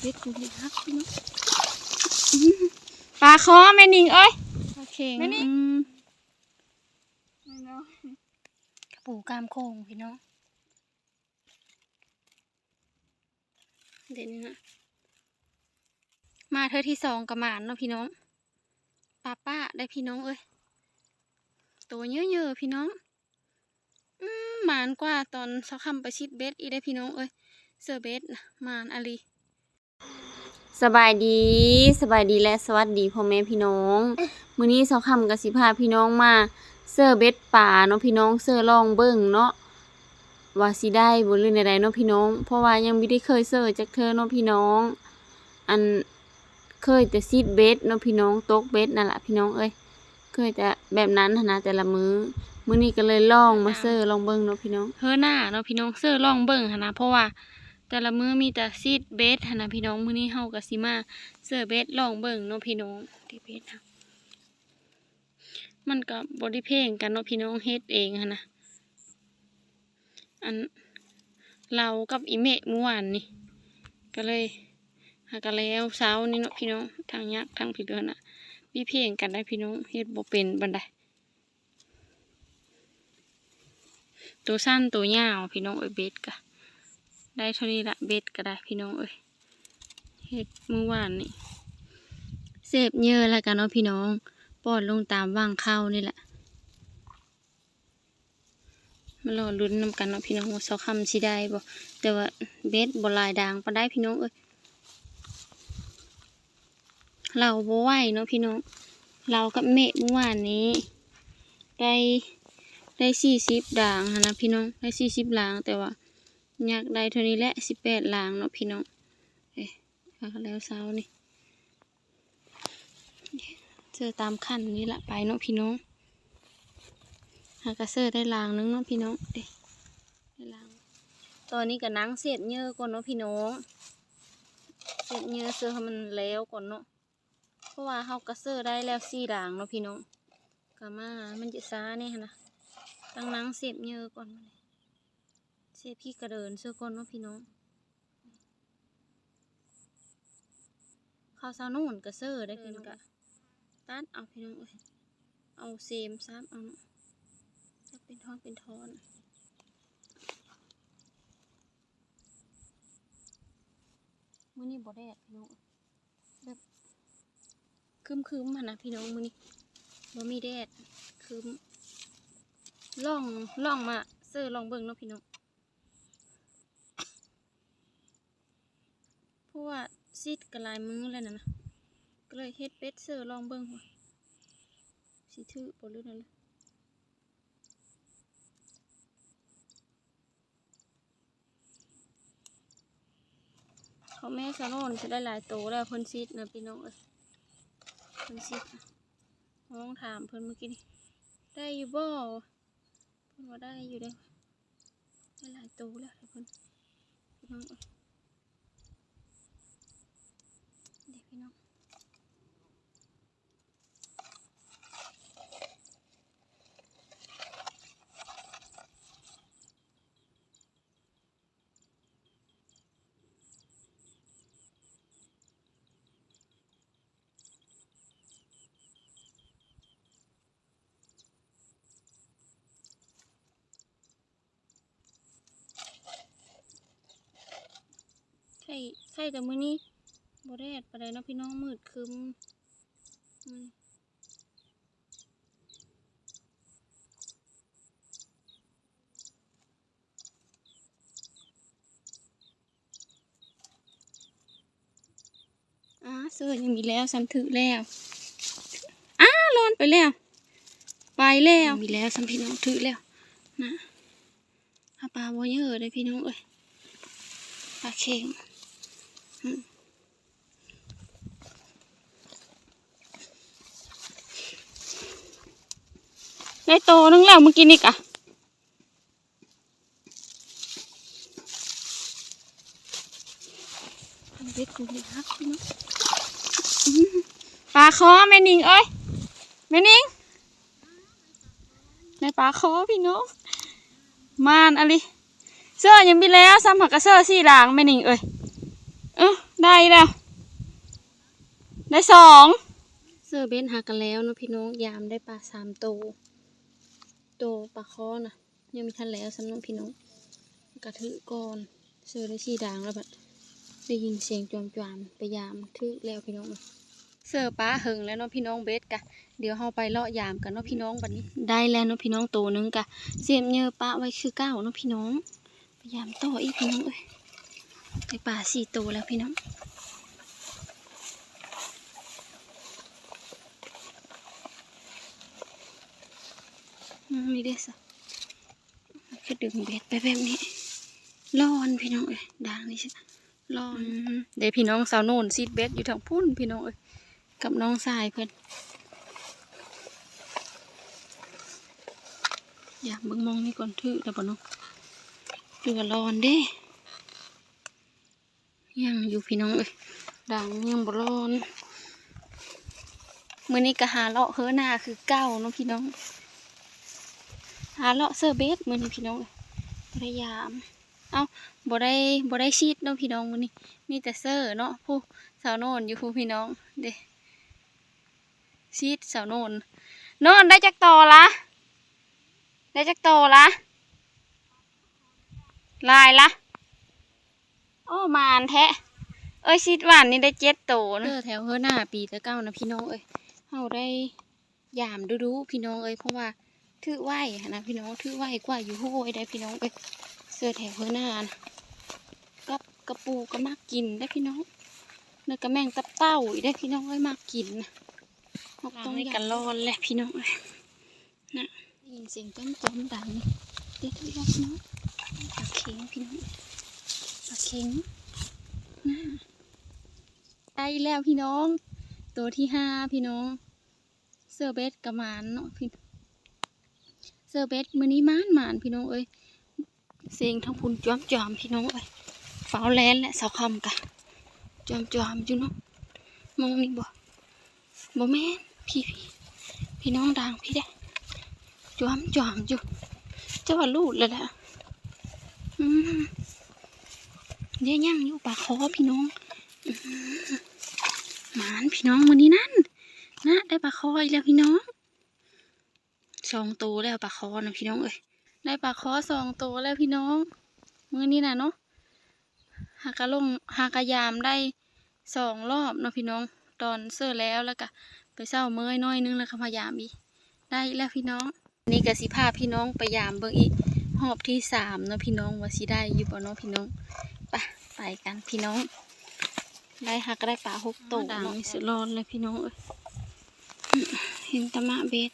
เบ็ดกูเลยฮักพี่น้องอื้อปลาคอแม่นิงเอ้ยโอเคแม่นิงอืมเนาะกระปูกล้ามโค้งพี่น้องเด่นนะมาเธอที่สองกับหมานเนาะพี่น้องป้าป้าได้พี่น้องเอ้ยตัวเยอะๆพี่น้องอืมหมานกว่าตอนเขาคำไปชิดเบสอีได้พี่น้องเอ้ยเสือเบสนะหมานอาลี สบายดีสบายดีและสวัสดีพ่อแม่พี่น้องมื้อนี้เสาคำกับสิพาพี่น้องมาเสื้อเบ็ดป่าเนาะพี่น้องเสื้อลองเบิ่งเนาะว่าสิได้บ่หรือใดๆเนาะพี่น้อง เพราะว่ายังไม่ได้เคยเสื้อจักเธอเนาะพี่น้อง อันเคยแต่ซีดเบ็ดเนาะพี่น้องตกเบ็ดนั่นแหละพี่น้องเอ้ยเคยแต่แบบนั้นนะแต่ละมื้อมื้อนี้ก็เลยลองมาเสื้อลองเบิ่งเนาะพี่น้องเฮ้อหน้าเนาะพี่น้องเสื้อลองเบิ่งหั่นนะเพราะว่า แต่ละมื้อมีแต่ซีดเบสหนะพี่น้องมื้อนี้เฮาก็สิมาเสื้อเบสลองเบิ่งเนาะพี่น้องที่เบสนะมันก็บ่ได้เพลงกันเนาะพี่น้องเฮ็ดเองนนะอันเรากับอีเมะเมื่อวานนี่ก็เลยหากันแล้วเช้านี้เนาะพี่น้องทางยักษ์ทางพี่เดือนน่ะมีเพลงกันได้พี่น้องเฮ็ดบ่เป็นบันไดตัวสั้นตัวยาวพี่น้องเอเบสกะ ได้เท่านี้ละเบ็ดก็ได้พี่น้องเอ้ยเฮ็ดเมื่อวานนี่เสพเยอะแล้วกันเนาะพี่น้องปอดลงตามว่างเข้านี่แหละมารอลุ้นนำกันเนาะพี่น้องว่าเสาคำสิได้บ่แต่ว่าเบ็ดบ่ลายด่างปานได้พี่น้องเอ้ยเราบ่ไหวเนาะพี่น้อง เรากับเมฆเมื่อวานนี้ ได้ได้สี่สิบด่างนะพี่น้องได้สี่สิบหลางแต่ว่า อยากได้เท่านี้แหละสิบแปดลางเนาะพี่น้องเอ๊ะแล้วเช้านี่เจอตามขั้นนี้ละไปเนาะพี่น้องหากระเซอร์ได้ลางนึงเนาะพี่น้องเด้ได้ลางตอนนี้ก็นังเศษเยอะก่อนเนาะพี่น้องเศษเยอะเสื้อให้มันแล้วก่อนเนาะเพราะว่าเฮากระเซอร์ได้แล้วสี่ด่างเนาะพี่น้องก็มามันจะซ้าเนี่ยนะตั้งนังเศษเยอะก่อนเสีย พี่กระเดินเสื้อก้นเนาะพี่น้องข้าวซาวนุ่นกระเซอร์ได้พี่น้องกะตัดเอาพี่น้องเอ้ยเอาเซมซ้ำเอาเนาะจะเป็นทอนเป็นทอนมื้อนี้บ่แดดพี่น้องแบบคืมคืมๆหันนะพี่น้องมื้อนี้บ่มีแดดคืมล่องล่องมาเสื้อลองเบิ่งเนาะพี่น้อง เพ ราะว่าซีดกระลายมือแล้วนะนะก็เลยเฮ็ดเป็ดเสือลองเบิ่งว่าสิถือบ่รู้นั่นแหละเขาแม่สะโนนจะได้หลายโตแล้วเพิ่นซีดนะพี่น้องเอ้ยเพิ่นซีดน้องถามเพิ่นเมื่อกี้นี่ได้อยู่บ่เพิ่นว่าได้อยู่ได้ได้หลายโตแล้วเพิ่นพี่น้องเอ้ย ไข่ไข่แต่มื้อนี้บ่แดดปานใดเนาะพี่น้องมืดครึ้มอืมอ่าเสื้อยังมีแล้วซ้ำถือแล้วอ้าร้อนไปแล้ว ไปแล้วมีแล้วซ้ำพี่น้องถือแล้วนะอาปลาบ่เยอะเลยพี่น้องเอ้ยปลาเค็ง ได้โตนึงแล้วเมื่อกี้นี่กะเบ็ดกูเลยครับพี่น้องอื้อปลาคอแม่นิงเอ้ยแม่นิงในปลาคอพี่น้องมานอะไรเสื้อยังมีแล้วซ้ำหักกระเสื้อสี่หลางแม่นิงเอ้ย เออได้แล้ว ได้สองเสื้อเบสหากันแล้วเนาะพี่น้องยามได้ปลาสามโตวโตวปลาคอน่ะยังมีทันแล้วสำนักพี่น้องกระถือก่อนเสื้อได้ชีด่างแล้วบัดได้ยินเสียงจวมจวมๆไปยามถือแล้วพี่น้องเอ้ยเสื้อป้าหึงแล้วเนาะพี่น้องเบสกะ เดี๋ยวเฮาไปเลาะยามกันเนาะพี่น้องบัดนี้ ได้แล้วเนาะพี่น้องโตวหนึงกะเสียมเยอะป้าไว้คือเก้าเนาะพี่น้องไปยามต่ออีกพี่น้องเอ้ย ได้ปลาสี่ตัวแล้วพี่น้องอืมนี่เด้อสะคือดึงเบ็ดไปแบบนี้ร้อนพี่น้องเอ้ยด่างนี่ใช่ร้อนเดี๋ยวพี่น้องสาวโน่นซีดเบ็ดอยู่ทางพุ่นพี่น้องเอ้ยกับน้องสายเพิ่นอยากเบิ่งมองนี่ก่อนถือแล้วบ่เนาะเรือร้อนเด้ ยังอยู่พี่น้องเอ้ยด่างยังบร้อนมือนี้ก็หาเลาะเฮือหน้าคือเก้าเนาะพี่น้อง หาเลาะเซอร์เบสมือนี้พี่น้องพยายาม เอาบ่ได้บ่ได้ชีดเนาะพี่น้องมือนี้มีแต่เซอร์เนาะผู้สาวโนนอยู่ผู้พี่น้องเด้ชีดสาวโนนโนนได้จักต่อละได้จักต่อละลายละ โอ้มานแท้เอ้ยชีดหวานนี่ได้เจ็ดโตนะเออแถวเฮือหน้าปีละเก้านะพี่น้องเอ้ยเฮาได้ยามดูดูๆพี่น้องเอ้ยเพราะว่าถือไหวหั้นนะพี่น้องถือไหวกว่าอยู่ห้วยได้พี่น้องเอ้ยเสื้อแถวเพื่อนานกับกระปูก็มากกินได้พี่น้องเนื้อกระแมงตับเต้าอีกได้พี่น้องเอ้ยมากกินนะเราต้องกันร้อนแหละพี่น้องเอ้ยนะได้ยินเสียงจ้ำจ้ำดังเด็ดพี่น้องพี่น้องปลาเค็งพี่น้องปลา เค็งได้แล้วพี่น้อง ตัวที่ห้าพี่น้องเสื้อเบสกระมานเนาะพี่เซอร์เบสมือนี้มานมานพี่น้องเอ้ยเสียงทั้งพุนจอมจอมพี่น้องเอ้ยฟ้าแลนและสาวคำกะจอมจอมอยู่เนาะมองนี่บ่บ่แม่นพี่พี่พี่น้องดังพี่เด้จอมจอมอยู่เจ้าว่าลูดแล้วแหละอืม เดี๋ยวย่างอยู่ปากคอพี่น้องหมานพี่น้องมือนี้นั่นนะได้ปลาคออีกแล้วพี่น้องสองตัวแล้วปลาคอนะพี่น้องเอ้ยได้ปลาคอสองตัวแล้วพี่น้องมือนี้นะเนาะหากะลงหากะยามได้สองรอบเนาะพี่น้องตอนเสื้อแล้วแล้วก็ไปเศร้าเมื่อยน้อยนึงแล้วก็พยายามอีกได้แล้วพี่น้อง นี่ก็สิพาพี่น้องไปยามเบิ่งอีกหอบที่สามเนาะพี่น้องว่าสิได้อยู่บ่เนาะพี่น้อง ไปไปกันพี่น้อง ได้หากก็ได้ปลาหกตัวเนาะสุดร้อนเลยพี่น้องเอ้ยเห็นตะมะเบ็ด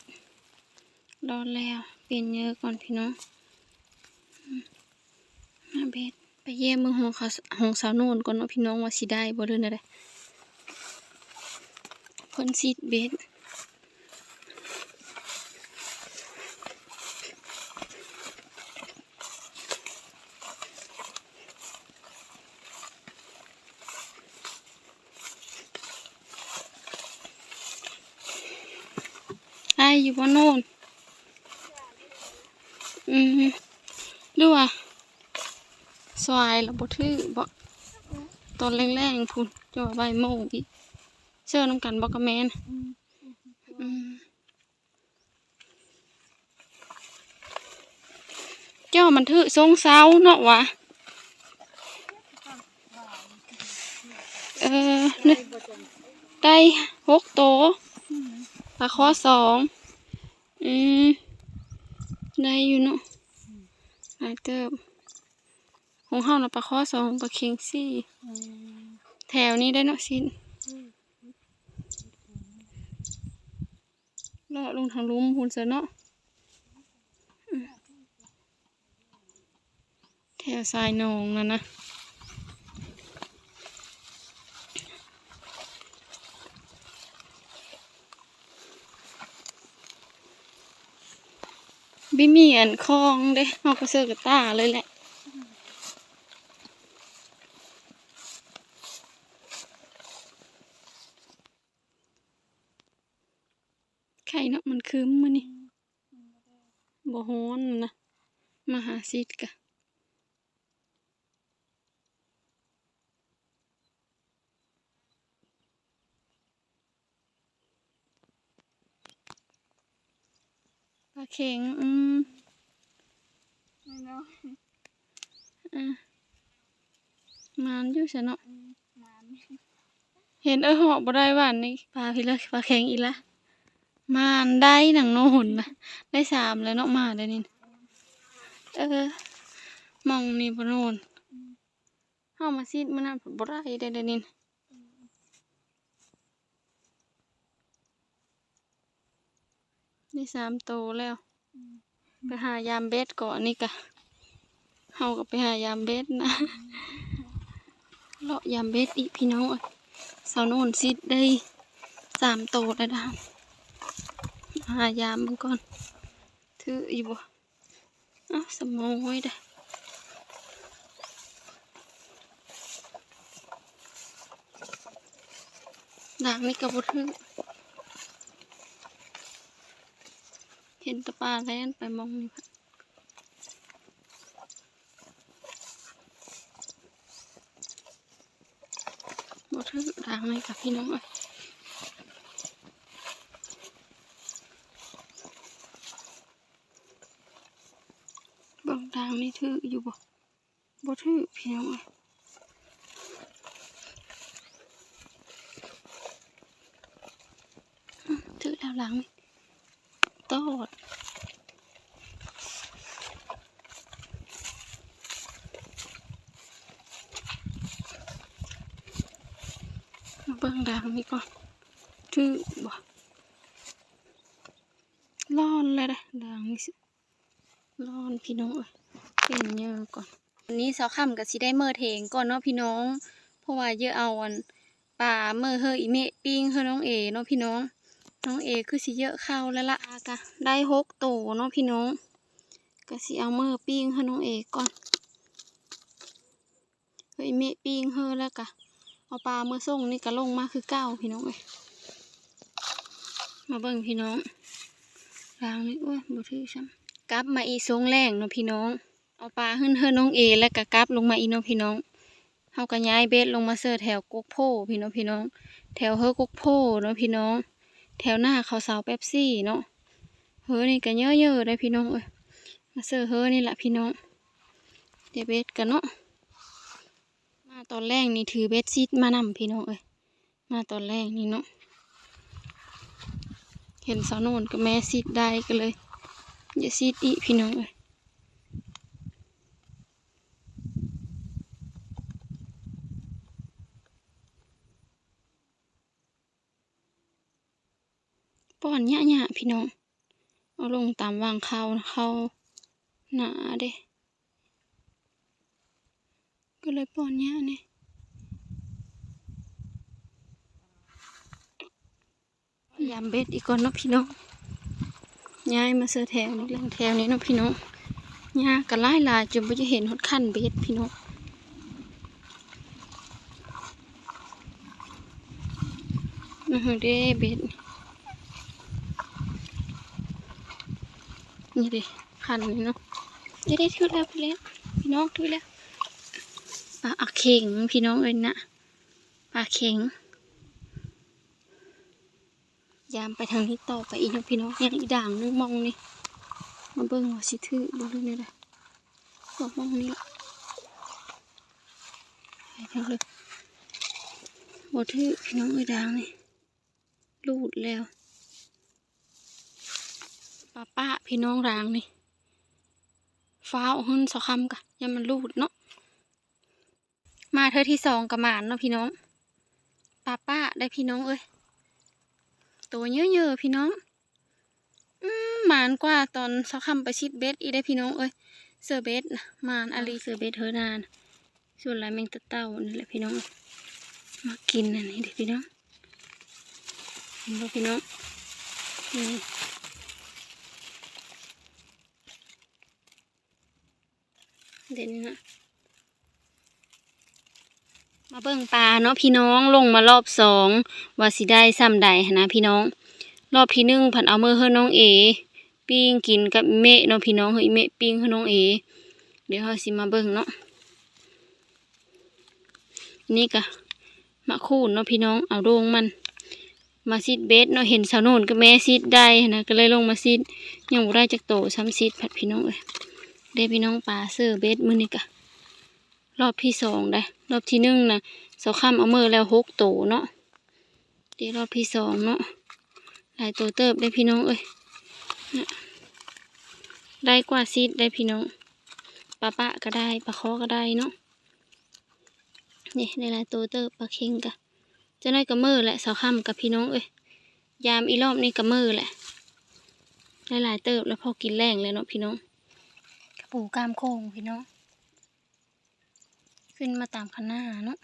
ร้อนแล้ว เปลี่ยนเยอะก่อนพี่น้องอืมมาเบ็ดไปเยี่ยมเมืองหงเขาหงสาวโน่นก่อนเนาะพี่น้องว่าสิได้บ่เด้อนะเด้เพิ่นซีดเบ็ด ได้อยู่บ่โน่น อืมดูว่าสวายแล้วบ่ถือบ่ตอนแรงๆพุ่นจะว่าใบโมงอีกเชื่อน้ำกันบ่กะแมนอืมเจ้ามันถือทรงเสาเนาะวะเออนึกได้หกโต ปลาคอสองอืมได้อยู่เนาะหลายเติบของเฮาน่ะปลาข้อสองปลาเค็งสี่แถวนี้ได้เนาะสินเลาะลงทางลุ่มหุ่นเสือเนาะแถวสายหนองนั่นนะ บิมีอันคลองเด้เอาก็เสือกระตาเลยแหละไข่เนาะมันคืมมือนี่บ่ฮ้อนนะ มาหาซิดกะาเข็ง อืมเนาะอะมานอยู่ซะเนาะมันเห็นเออเหาะบ่ได้หวานนี่ปลาพี่เลยปลาแข็งอีละมานได้หนังโนหุ่นนะได้สามแล้วเนาะมาได้นี่เออมองนี่บ่โนนเฮามาซีดมื้อนั้นบ่ได้ได้เด้อ นี่ได้สามโตแล้ว ไปหายามเบ็ดก่อนนี่กะเฮาก็ไปหายามเบ็ดนะเลาะยามเบ็ดอีกพี่น้องเอ้ยเสาวโน่นซิดได้สามโตแล้วนะหายามมันก่อนถืออยู่บ่เอ้าสมองไว้ได้อด่างนี่ก็บ่ถือ เห็นตะปลาแล่นไปมองนี่ค่ะบ่ถือด่างนี่กับพี่น้องเอ้ยบางด่างนี่ถืออยู่บ่บ่ถือพี่น้องเอ้ยอืมถือแล้วหลังนี่ตอด มาเบิ่งด่างนี่ก่อนถือบ่ร้อนเลยเด้อด่างนี่สิร้อนพี่น้องเอ้ยเป็นเยอะก่อนวันนี้เสาค่ำกับสิได้เมื่อเถงก่อนเนาะพี่น้อง เพราะว่าเยอะเอาอันป่าเมื่อเฮออีเมะปิ้งเฮอน้องเอเนาะพี่น้อง น้องเอคือสิเยอะเข้าแล้วละอากะได้หกโตเนาะพี่น้องก็สิเอาเมื่อปิ้งเฮอน้องเอก่อนเฮออีเมะปิ้งเฮอแล้วกะ เอาปลาเมื่อส่งนี่ก็ลงมาคือเก้าพี่น้องเอ้ยมาเบิ่งพี่น้องรางนี่โอ้ยบ่ถือซ้ำกลับมาอีสงแรงเนาะพี่น้อง เอาปลาขึ้นเฮือน้องเอ แล้วก็กลับลงมาอีเนาะพี่น้องเฮาก็ย้ายเบ็ดลงมาเสิร์แถวกกโพพี่น้องพี่น้อง แถวเฮอกกโพเนาะพี่น้อง แถวหน้าเขาสาวเป๊ปซี่เนาะเฮอนี่ก็เยอะๆเลยพี่น้องเอ้ยมาเสิร์เฮอนี่แหละพี่น้องเดี๋ยวเบ็ดกันเนาะ มาตอนแรกนี่ถือเบ็ดซิดมานำพี่น้องเอ้ยมาตอนแรกนี่เนาะเห็นสาวโนนกับแม่ซิดได้ก็เลยอย่าซิดอีพี่น้องเอ้ยป้อนหยะๆพี่น้อง เอาลงตามวางเขาเขาหนาเด้ ก็เลยป้อนหยนี่ยามเบ็ดอีกก่อนเนาะพี่น้องย้ายมาเสือแถวนี้หล่งแถวนี้เนาะพี่น้องหญ้าก็ไล่ลายจนไม่จะเห็นหดขั้นเบ็ดพี่น้องอือหือเด้เบ็ดนี่ด้ขั้นนี่เนาะนี่ได้ทุดแล้วพี่เล็กพี่น้องทุดแล้ว ปลาอักเข่งพี่น้องเอ้ยนะปลาเข่งยามไปทางนี้ต่อไปอีกนะพี่น้องยังอีด่างนึงมองนี่มาเบิ่งว่าสิถือบ่เลยนี่แหละบอกมองนี่ละไปทางเลยบ่ถือพี่น้องเอ้ยด่างนี่ลูดแล้วป้าป้าพี่น้องด่างนี่ฟ้าวหึ้นสะคำกะยังมันลูดเนาะ มาเธอที่สองกับหมานเนาะพี่น้องป้าป้าได้พี่น้องเอ้ยตัวเยอะๆพี่น้องอืมหมานกว่าตอนเขาคำไปชิดเบ็ดอีได้พี่น้องเอ้ยเสือเบ็ดนะมานอาลีเสือเบ็ดเธอนาน ส่วนลายแมงตะเต้านี่แหละพี่น้อง มากินอันนี้เด็พี่น้องเห็นบ่พี่น้องนี่เด่นนะ มาเบิ่งปลาเนาะพี่น้องลงมารอบสองว่าสิได้ซ้ำใดนะพี่น้อง รอบที่หนึ่งผันเอามือเฮ้น้องเอปิ้งกินกับเมะเนาะพี่น้องเฮ้ยเมะปิ้งเฮ้น้องเอ เดี๋ยวเราสิมาเบิ่งเนาะนี่กะมะคูนเนาะพี่น้องเอาโด่งมัน มาซิดเบสเนาะเห็นสาวโน่นกับแม่ซิดได้นะก็เลยลงมาซิดยังบ่ได้จักโตซ้ำซิดผัดพี่น้องเอ้ยได้พี่น้องปลาเซอร์เบสมือนี้กะ รอบที่สองได้ รอบที่หนึ่งนะเสาค่ำเอามือแล้วหกโตเนาะเดี๋ยวรอบที่สองเนาะหลายโตเติบได้พี่น้องเอ้ยได้กว่าซิดได้พี่น้องปลาปะก็ได้ปลาคอก็ได้เนาะนี่ได้หลายโตเติบปลาเค็งกะจะได้กระมือแหละสาวค่ำกับพี่น้องเอ้ยยามอีรอบนี้กระมือแหละหลายๆเติบแล้วพอกินแรงเลยเนาะพี่น้องกระปูกล้ามโค้งพี่น้อง ขึ้นมาตามคันหน้าเนาะ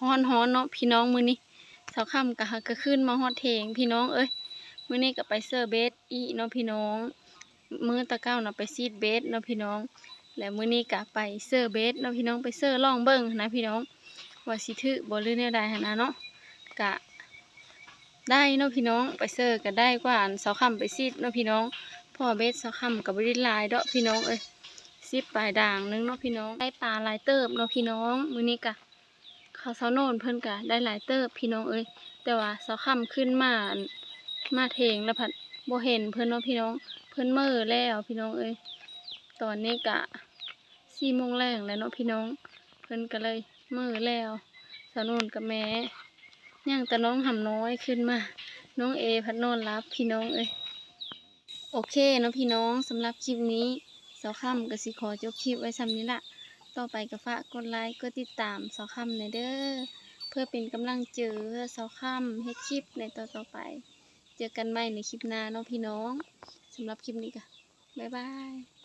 ฮ้อนฮ้อนเนาะพี่น้องมือนี้สาวค่ำกะก็ขึ้นมาฮอดเทงพี่น้องเอ้ยมือนี้ก็ไปเซอร์เบสอีเนาะพี่น้องมือตะเก้าเนาะไปซีดเบสเนาะพี่น้อง แล้วมือนี้ก็ไปเซอร์เบสเนาะพี่น้องไปเซอร์ล่องเบิ่งนะพี่น้องว่าสิถือบ่หรือแนวใดหันนะเนาะกะได้เนาะพี่น้องไปเซอร์ก็ได้กว่าเสาค่ำไปซีดเนาะพี่น้อง พอเบสเสาค่ำก็บ่ได้หลายเดอกพี่น้องเอ้ยซิบปลายด่างนึงเนาะพี่น้องได้ปลาลายเติบเนาะพี่น้องมื้อนี้ก็เขาเสาโนนเพิ่นก็ได้หลายเติบพี่น้องเอ้ยแต่ว่าเสาค่ำขึ้นมามาเทงแล้วผัดบ่เห็นเพิ่นเนาะพี่น้องเพิ่นเมื่อแล้วพี่น้องเอ้ยตอนนี้กะสี่โมงแรงแล้วเนาะพี่น้อง เพิ่นก็เลยเมื่อแล้วสาวนนกับแม่ย่างแต่น้องหำน้อยขึ้นมา น้องเอพัดนอนรับพี่น้องเอ้ย โอเคเนาะพี่น้องสำหรับคลิปนี้สาวค่ำก็สิขอจบคลิปไว้ซ้ำนี้ละต่อไปก็ฝากกดไลค์กดติดตามสาวค่ำในอยเด้อเพื่อเป็นกำลังเจอสาวค่ำให้คลิปในต่อต่อไป เจอกันใหม่ในคลิปหน้าเนาะพี่น้องสำหรับคลิปนี้ก็บ๊ายบาย